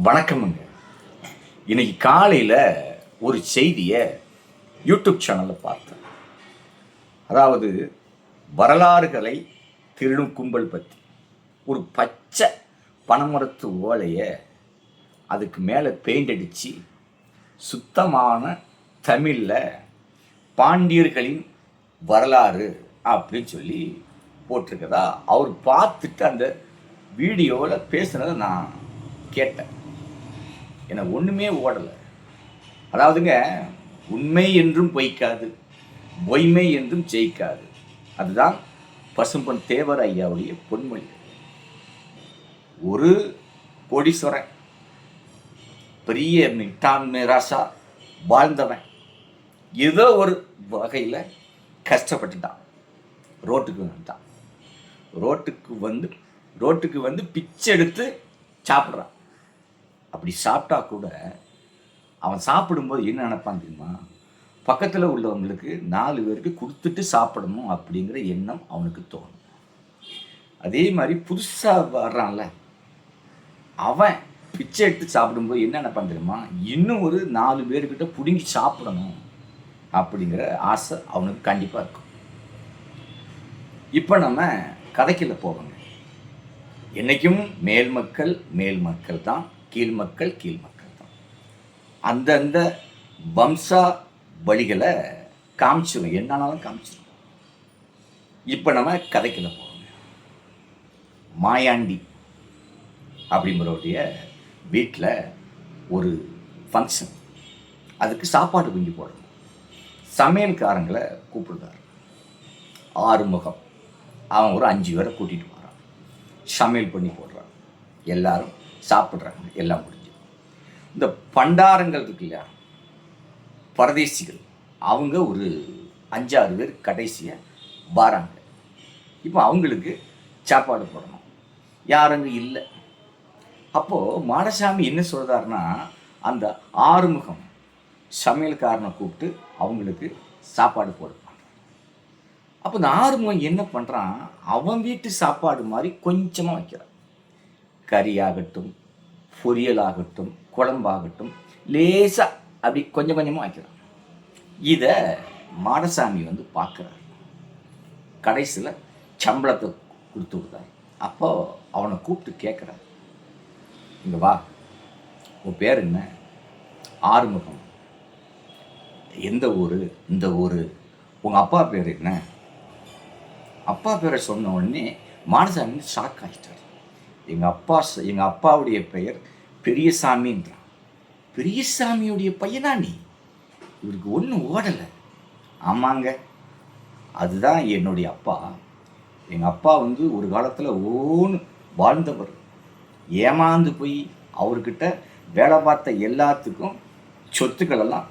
வணக்கமுங்க. இன்னைக்கு காலையில் ஒரு செய்தியை யூடியூப் சேனலில் பார்த்தேன். அதாவது வரலாறுகளை திருடும் கும்பல் பற்றி ஒரு பச்சை பனைமரத்து ஓலையை அதுக்கு மேலே பெயிண்ட் அடித்து சுத்தமான தமிழில் பாண்டியர்களின் வரலாறு அப்படின்னு சொல்லி போட்டிருக்கதா? அவர் பார்த்துட்டு அந்த வீடியோவில் பேசுனதை நான் கேட்டேன். ஏன்னா ஒன்றுமே ஓடலை. அதாவதுங்க உண்மை என்றும் பொய்க்காது பொய்மை என்றும் ஜெயிக்காது. அதுதான் பசும்பொன் தேவர் ஐயாவுடைய பொன்மொழி. ஒரு கோடீஸ்வரன் பெரிய மிட்டான் மேராசா வாழ்ந்தவன். ஏதோ ஒரு வகையில் கஷ்டப்பட்டுட்டான். ரோட்டுக்கு வந்துட்டான். ரோட்டுக்கு வந்து ரோட்டுக்கு வந்து பிச்சை எடுத்து சாப்பிட்றான். அப்படி சாப்பிட்டா கூட அவன் சாப்பிடும்போது என்ன நினைப்பான் தெரியுமா? பக்கத்தில் உள்ளவங்களுக்கு நாலு பேருக்கு கொடுத்துட்டு சாப்பிடணும் அப்படிங்கிற எண்ணம் அவனுக்கு தோணும். அதே மாதிரி புதுசாக வர்றான்ல அவன் பிச்சை எடுத்து சாப்பிடும்போது என்ன நினைப்பான் தெரியுமா? இன்னும் ஒரு நாலு பேர்கிட்ட பிடுங்கி சாப்பிடணும் அப்படிங்கிற ஆசை அவனுக்கு கண்டிப்பாக இருக்கும். இப்போ நம்ம கதைக்கில் போவோங்க. என்றைக்கும் மேல் மக்கள் மேல் மக்கள் தான். கீழ் மக்கள் கீழ் மக்கள் தான். அந்தந்த வம்சா வழிகளை காமிச்சிடும் என்னன்னாலும் காமிச்சிடும் இப்போ நம்ம கதைக்குள்ள போவோங்க மாயாண்டி அப்படிங்கிறவருடைய வீட்டில் ஒரு ஃபங்க்ஷன் அதுக்கு சாப்பாடு குஞ்சு போடணும். சமையல்காரங்களை கூப்பிடுறாரு. ஆறுமுகம். அவன் ஒரு அஞ்சு பேரை கூட்டிகிட்டு வரான். சமையல் பண்ணி போடுறான். எல்லாரும் சாப்பிட்றாங்க. எல்லாம் முடிஞ்சு. இந்த பண்டாரங்கள் இருக்கு இல்லையா? பரதேசிகள். அவங்க ஒரு அஞ்சாறு பேர் கடைசியாக வராங்க. இப்போ அவங்களுக்கு சாப்பாடு போடணும். யாருங்க இல்லை? அப்போது மாடசாமி என்ன சொல்கிறாருன்னா அந்த ஆறுமுகம் சமையல்காரனை கூப்பிட்டு அவங்களுக்கு சாப்பாடு போடுவான் அப்போ இந்த ஆறுமுகம் என்ன பண்ணுறான் அவன் வீட்டு சாப்பாடு மாதிரி கொஞ்சமாக வைக்கிறான். கறியாகட்டும் பொரியல் ஆகட்டும் குழம்பாகட்டும் லேசாக அப்படி கொஞ்சம் கொஞ்சமாக வைக்கிறான் இதை மாடசாமி வந்து பார்க்குறாரு. கடைசியில் சம்பளத்தை கொடுத்து விடுறாரு. அப்போ அவனை கூப்பிட்டு கேட்குறாரு. இங்கே வா உன் பேர் என்ன? ஆறுமுகம். எந்த ஊர்? இந்த ஊர். உங்கள் அப்பா பேர் என்ன? அப்பா பேரை சொன்ன உடனே மாடசாமி ஷாக் ஆகிட்டார் எங்கள் அப்பா எங்கள் அப்பாவுடைய பெயர் பெரியசாமின்றான் பெரியசாமியுடைய பையனா நீ? இவருக்கு ஒன்றும் ஓடலை. ஆமாங்க. அதுதான் என்னுடைய அப்பா. எங்கள் அப்பா வந்து ஒரு காலத்தில் ஓன்னு வாழ்ந்தவர். ஏமாந்து போய் அவர்கிட்ட வேலை பார்த்த எல்லாத்துக்கும் சொத்துக்களெல்லாம்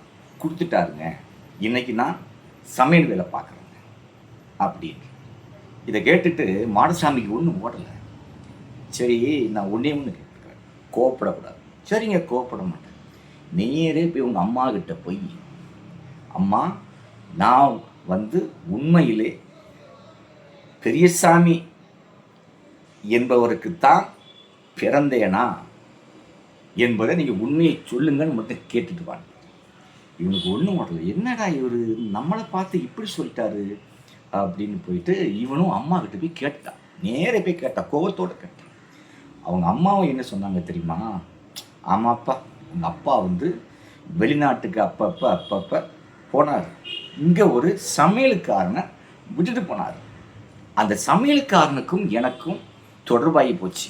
கொடுத்துட்டாருங்க. இன்றைக்கி நான் சமையல் வேலை பார்க்குறேங்க. அப்படின்னு. இதை கேட்டுட்டு மாடசாமிக்கு ஒன்றும் ஓடலை. சரி நான் ஒன்றே ஒன்று கேட்டுக்கிறேன். கோப்பிடக்கூடாது சரிங்க கோப்பிட மாட்டேன். நேரே போய் உங்கள் அம்மா கிட்ட போய் அம்மா நான் வந்து உண்மையிலே பெரியசாமி என்பவருக்குத்தான் பிறந்தேனா என்பதை நீங்கள் உண்மையை சொல்லுங்கன்னு மட்டும் கேட்டுட்டு வாங்க. இவனுக்கு ஒன்றும் ஓடலை என்னடா இவர் நம்மளை பார்த்து இப்படி சொல்லிட்டாரு அப்படின்னு போயிட்டு இவனும் அம்மா கிட்ட போய் கேட்டான் நேரே போய் கேட்டான் கோபத்தோடு கேட்டான் அவங்க அம்மாவும் என்ன சொன்னாங்க தெரியுமா? ஆமாப்பா உங்கள் அப்பா வந்து வெளிநாட்டுக்கு அப்பப்போ அப்பப்போ போனார். இங்கே ஒரு சமையலுக்காரனை விட்டுட்டு போனார். அந்த சமையலுக்காரனுக்கும் எனக்கும் தொடர்பாகி போச்சு.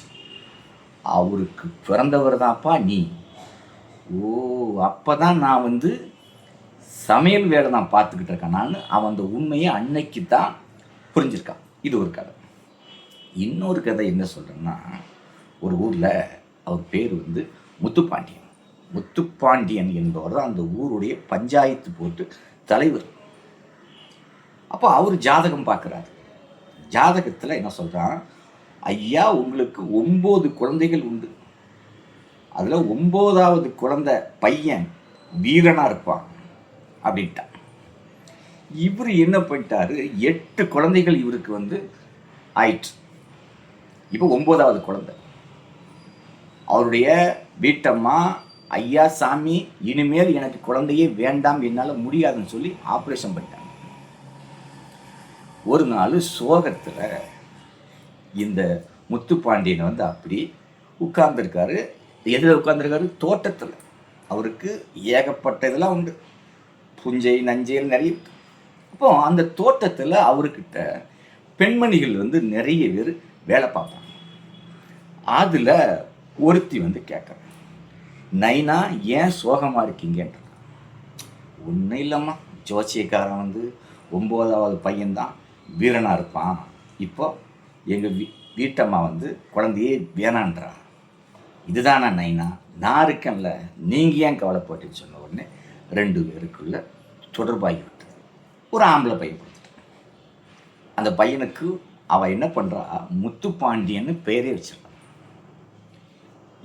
அவருக்கு பிறந்தவர் தான்ப்பா நீ. ஓ அப்போ தான் நான் வந்து சமையல் வேலை நான் பார்த்துக்கிட்டு இருக்கேன். நான் அவன் அந்த உண்மையை அன்னைக்கு தான் புரிஞ்சிருக்கான். இது ஒரு கதை. இன்னொரு கதை என்ன சொல்கிறேன்னா ஒரு ஊரில் அவர் பேர் வந்து முத்துப்பாண்டியன். முத்துப்பாண்டியன் என்பவர் தான் அந்த ஊருடைய பஞ்சாயத்து போட்டு தலைவர். அப்போ அவர் ஜாதகம் பார்க்குறாரு. ஜாதகத்தில் என்ன சொல்கிறான் ஐயா உங்களுக்கு ஒம்பது குழந்தைகள் உண்டு. அதில் ஒம்போதாவது குழந்தை பையன் வீரனாக இருப்பான் அப்படின்ட்டான். இவர் என்ன பண்ணிட்டாரு? எட்டு குழந்தைகள் இவருக்கு வந்து ஆயிற்று. இப்போ ஒம்போதாவது குழந்தை. அவருடைய வீட்டம்மா ஐயா சாமி இனிமேல் எனக்கு குழந்தையே வேண்டாம் என்னால் முடியாதுன்னு சொல்லி ஆப்ரேஷன் பண்ணிட்டாங்க. ஒரு நாள் சோகத்தில் இந்த முத்துப்பாண்டியன் வந்து அப்படி உட்கார்ந்துருக்காரு. எதில் உட்கார்ந்துருக்காரு? தோட்டத்தில். அவருக்கு ஏகப்பட்ட இதெல்லாம் உண்டு. புஞ்சை நஞ்சைகள் நிறைய. இருக்கு. அப்போ அந்த தோட்டத்தில் அவர்கிட்ட பெண்மணிகள் வந்து நிறைய பேர் வேலை பார்ப்பாங்க. அதில் ஒருத்தி வந்து கேட்குறேன். நைனா ஏன் சோகமாக இருக்கீங்கன்ற ஒன்றும் இல்லைம்மா. ஜோசியக்காரன் வந்து ஒம்போதாவது பையன்தான். வீரனாக இருப்பான். இப்போ எங்கள் வீ வீட்டம்மா வந்து குழந்தையே வேணான்றா. இதுதானா நைனா? நான் இருக்கேன்ல. நீங்கள் ஏன் கவலைப்பட்டுன்னு சொன்ன உடனே ரெண்டு பேருக்குள்ள தொடர்பாகி விட்டது ஒரு ஆம்பளை பையன் கொடுத்துட்டான் அந்த பையனுக்கு அவள் என்ன பண்ணுறா முத்துப்பாண்டியன்னு பேரே வச்சிருக்கான்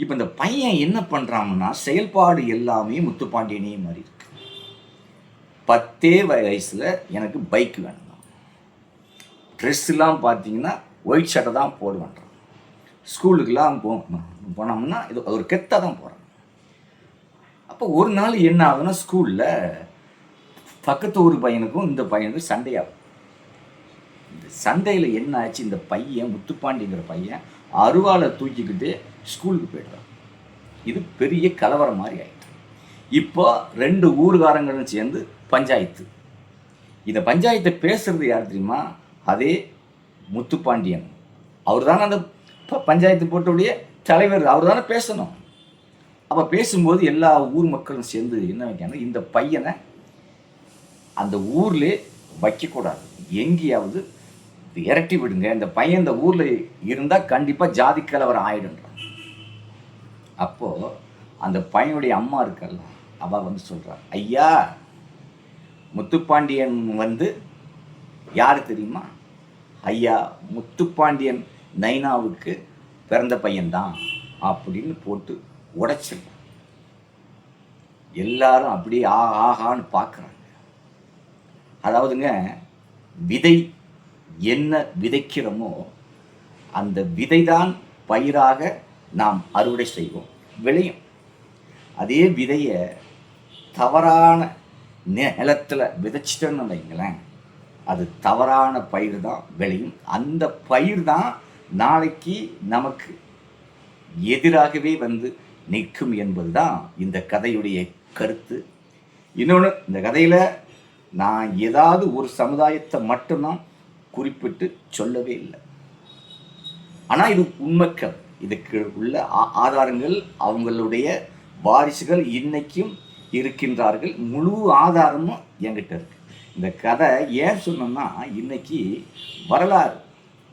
இப்போ இந்த பையன் என்ன பண்ணுறான்னா செயல்பாடு எல்லாமே முத்துப்பாண்டியனே மாதிரி இருக்கு. பத்தே வயசில் எனக்கு பைக் வேணும். ட்ரெஸ்லாம் பார்த்தீங்கன்னா ஒயிட் ஷர்ட்டை தான் போடுவேன்றான் ஸ்கூலுக்கெல்லாம் போ போனோம்னா இது ஒரு கெத்தாக தான் போகிறான் அப்போ ஒரு நாள் என்ன ஆகுதுன்னா ஸ்கூலில் பக்கத்து ஊர் பையனுக்கும் இந்த பையனுக்கும் சண்டையாகும். இந்த சண்டையில் என்ன ஆச்சு? இந்த பையன் முத்துப்பாண்டிங்கிற பையன் அருவாளை தூக்கிக்கிட்டு ஸ்கூலுக்கு போயிடுறான். இது பெரிய கலவரம் மாதிரி ஆயிடுது இப்போ ரெண்டு ஊர்காரங்களும் சேர்ந்து பஞ்சாயத்து. இந்த பஞ்சாயத்தை பேசுறது யார் தெரியுமா? அதே முத்துப்பாண்டியன். அவர் தானே அந்த ப- பஞ்சாயத்து போட்டோடைய தலைவர். அவர் தானே பேசணும். அப்போ பேசும்போது எல்லா ஊர் மக்களும் சேர்ந்து என்ன வைக்கணும் இந்த பையனை அந்த ஊர்லேயே வைக்கக்கூடாது. எங்கேயாவது இறக்கி விடுங்க. இந்த பையன் இந்த ஊரில் இருந்தால் கண்டிப்பாக ஜாதி கலவரம் ஆயிடுன்றான் அப்போது அந்த பையனுடைய அம்மா இருக்கல்ல அவ வந்து சொல்கிறார் ஐயா முத்துப்பாண்டியன் வந்து யார் தெரியுமா? ஐயா முத்துப்பாண்டியன் நைனாவுக்கு பிறந்த பையன்தான் அப்படின்னு போட்டு உடைச்சிருக்கான் எல்லாரும் அப்படியே ஆ ஆகான்னு பார்க்குறாங்க. அதாவதுங்க விதை என்ன விதைக்கிறோமோ அந்த விதைதான் பயிராக நாம் அறுவடை செய்வோம். விளையும். அதே விதையை தவறான நிலத்தில் விதைச்சிட்டோன்னு வைங்களேன் அது தவறான பயிர் தான் விளையும். அந்த பயிர் தான் நாளைக்கு நமக்கு எதிராகவே வந்து நிற்கும் என்பது தான் இந்த கதையுடைய கருத்து. இன்னொன்று இந்த கதையில் நான் ஏதாவது ஒரு சமுதாயத்தை மட்டும்தான் குறிப்பிட்டு சொல்லவே இல்லை. ஆனால் இது உண்மைக்கள் இதுக்கு உள்ள ஆ- ஆதாரங்கள் அவங்களுடைய வாரிசுகள் இன்னைக்கும் இருக்கின்றார்கள். முழு ஆதாரமும் என்கிட்ட இருக்கு. இந்த கதை ஏன் சொன்னோம்னா இன்னைக்கு வரலாறு.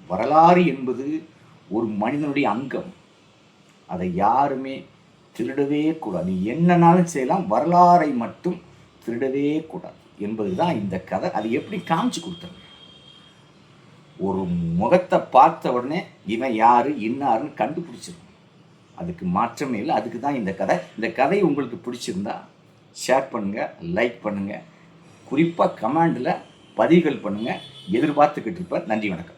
வரலாறு என்பது ஒரு மனிதனுடைய அங்கம். அதை யாருமே திருடவே கூடாது. நீ என்னனாலும் செய்யலாம் வரலாறை மட்டும் திருடவே கூடாது என்பது தான் இந்த கதை. அது எப்படி காமிச்சு கொடுத்தது ஒரு முகத்தை பார்த்த உடனே இவன் யாரு இன்னாருன்னு கண்டுபிடிச்சிருக்கும் அதுக்கு மாற்றமே இல்லை. அதுக்கு தான் இந்த கதை. இந்த கதை உங்களுக்கு பிடிச்சிருந்தா ஷேர் பண்ணுங்கள் லைக் பண்ணுங்கள் குறிப்பாக கமெண்டில் பதிவுகள் பண்ணுங்கள் எதிர்பார்த்துக்கிட்டு இருப்பேன் நன்றி வணக்கம்.